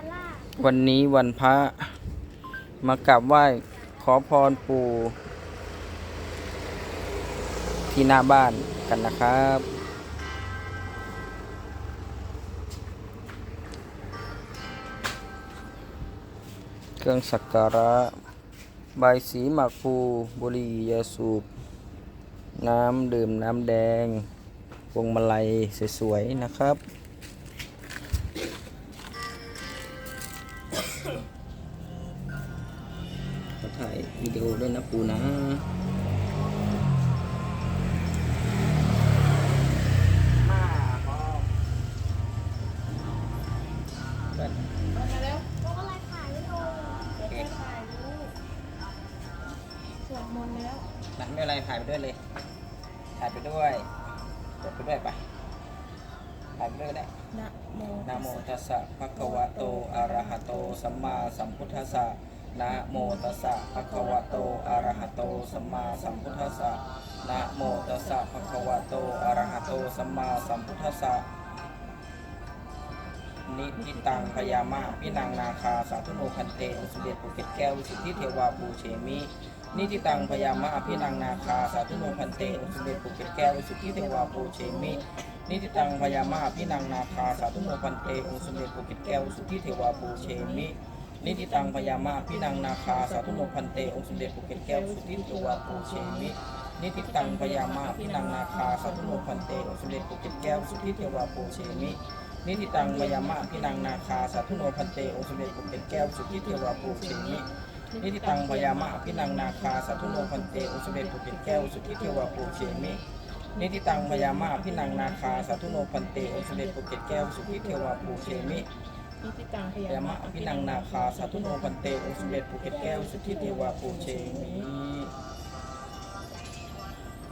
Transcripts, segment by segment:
าราชวันนี้วันพระมากราบไหว้ขอพรปู่ที่หน้าบ้านกันนะครับ เครื่องสักการะ ใบายสีหมากภูบุหรียาสูบ น้ำดื่มน้ำแดงพวงมาลัยสวยๆนะครับ ดีโอด้วยนะปูนะมาพร้อมกันมาแล้วก็ไลฟ์ถ่ายวิดีโอเดี๋ยวจะถ่ายรูสวดมนต์แล้วนะไม่เป็นไรถ่ายไปด้วยเลย ถ่ายไปด้วยจดไปด้วยไปถ่ายไปด้วยก็ได้นะโมนะโมตัสสะภะคะวะโตอะระหะโต สัมมาสัมพุทธัสสะ นะโมตัสสะภะคะวะโต อะระหะโต สัมมาสัมพุทธัสสะนะโมตัสสะภะคะวะโต อะระหะโต สัมมาสัมพุทธัสสะ นิติตังพยามาพินังนาคา สาธุโนพันเตองสมเด็จปู่เกศแก้วสิทธิเทวาปูเชมินิติตังพยามาพินังนาคาสาธุโนพันเตองสมเด็จปู่เกศแก้วสิทธิเทวาปูเชมินิติตังพยามาพินังนาคาสาธุโนพันเตองสมเด็จปู่เกศแก้วสุทธิเทวาปูเชมิ นิติตังพยามาพินังนาคาสาธุโนพันเตองค์สมเด็จปู่เกศแก้วสุทธิเทวปูเชมินิติตังพยามาพินังนาคาสาธุโนพันเตองค์สมเด็จปู่เกศแก้วสุทธิเทวปูเชมินิติตังพยามาพินังนาคาสาธุโนพันเตองค์สมเด็จปู่เกศแก้วสุทธิเทวปูเชมินิติตังพยามาพินังนาคาสาธุโนพันเตองสมเด็จปู่เกศแก้วสุทิเทวาปูเชมินิติตังพยามาพินังนาคาสาธุโนพันเตองสมเด็จปู่เกศแก้วสุทิเทวาปูเชมิ นิติตังพยามะอภินังนาคาสาธุโนพันเตองสเด็จปู่เกศแก้วสุทธิเทวาปูเชมิ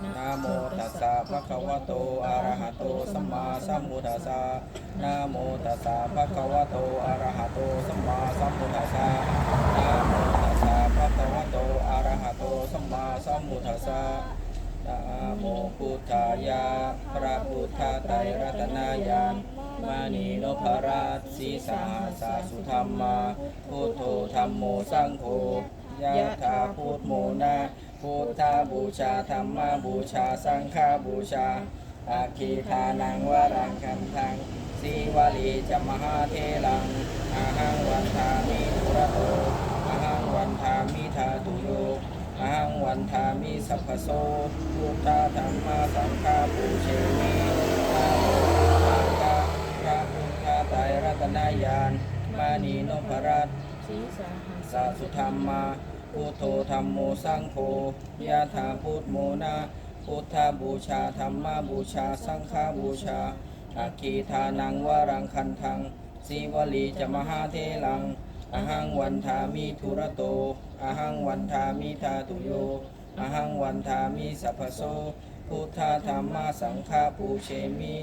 นะโมตัสสะภะคะวะโตอะระหะโตสัมมาสัมพุทธัสสะนะโมตัสสะภะคะวะโตอะระหะโตสัมมาสัมพุทธัสสะนะโมตัสสะภะคะวะโตอะระหะโตสัมมาสัมพุทธัสสะนะโมพุทธายะพระพุทธไตรรัตนายาน มานีโนภราชสีสาสาสุธรรมาพุทโธธรรมโมสังโฆยะถาพุทโมนาพุทธาบูชาธรรมบูชาสังฆาบูชาอาคีทานังวรังคันทังสีวลีจะมหาเทลังอาหังวันทามิทุระโตอาหังวันทามิทาตุโยอาหังวันทามิสัพพโสพุทธาธรรมสังฆาบูเชมินะโมตัสสะ พระพุทธไตรรัต นายานมานีนพรัตสีสาหัสสาสุธรรมาพุทโธธรรมโมสังโฆยะถาพุทโมนาพุทธบูชาธรรมบูชาสังฆบูชาอาคีทานังวรังคันทังสีวลีจะมหาเทลังอหังวันทามิทุระโตอหังวันทามิทาตุโยอหังวันทามิสัพโสพุทธธรรมสังฆปูเชมิ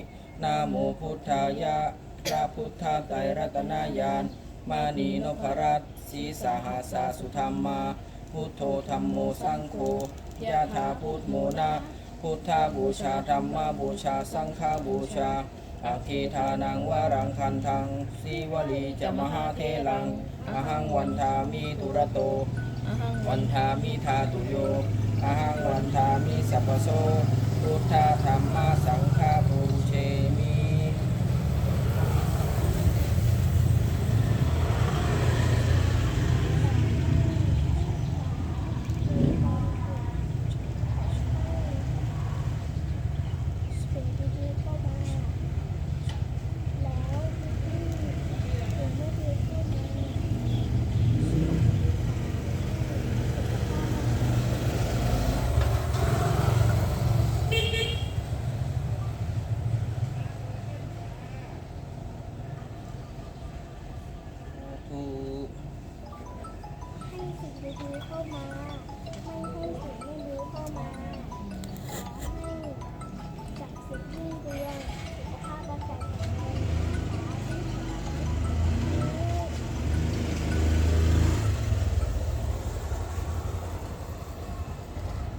นะโมพุทธายะ พระพุทธไตรรัตนายานมานีนพรัตน์สีสาหาสาสุธรรมา พุทโธธรรมโมสังโฆยะถาพุทโมนาพุทธบูชาธรรมบูชาสังฆบูชาอาคีทานังวารังคันทังสีวลีจะมหาเทลังอหังวันทามิทุระโต วันทามิทาตุโยอาหังวันทามิสัพพโสพุทธธรรมสังฆ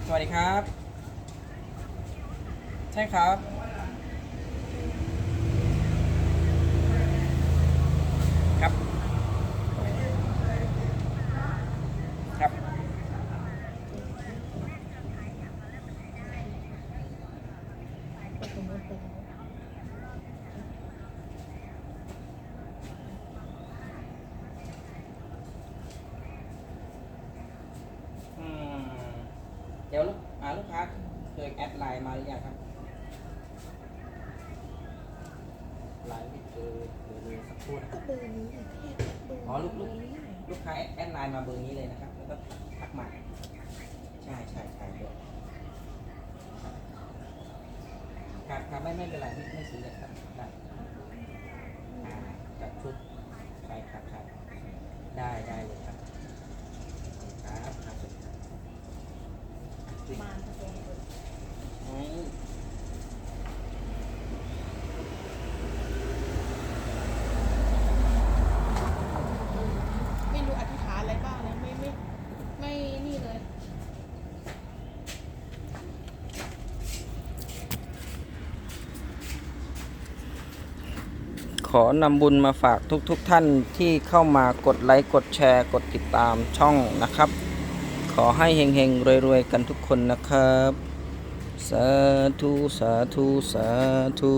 สวัสดีครับ ใช่ครับ ครับ เดี๋ยวลูกลูกค้าเคยแอดไลน์มาหรือยังครับไลน์ที่เจอเร์เลยสักพูนก็เบอร์นี้อะพี่อ๋อลูกๆ เบอร์นี้ลูกค้าแอดไลน์มาเบอร์นี้เลยนะครับ แล้วก็ทักมา ใช่ใช่ใช่ด้วยครับครับไม่ไม่เป็นไรไม่ไม่เสีย ขอนำบุญมาฝากทุกๆทท่านที่เข้ามากดไลค์กดแชร์กดติดตามช่องนะครับ ขอให้เฮงๆรวยๆกันทุกคนนะครับ สาธุสาธุสาธุ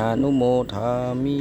อนุโมทามิ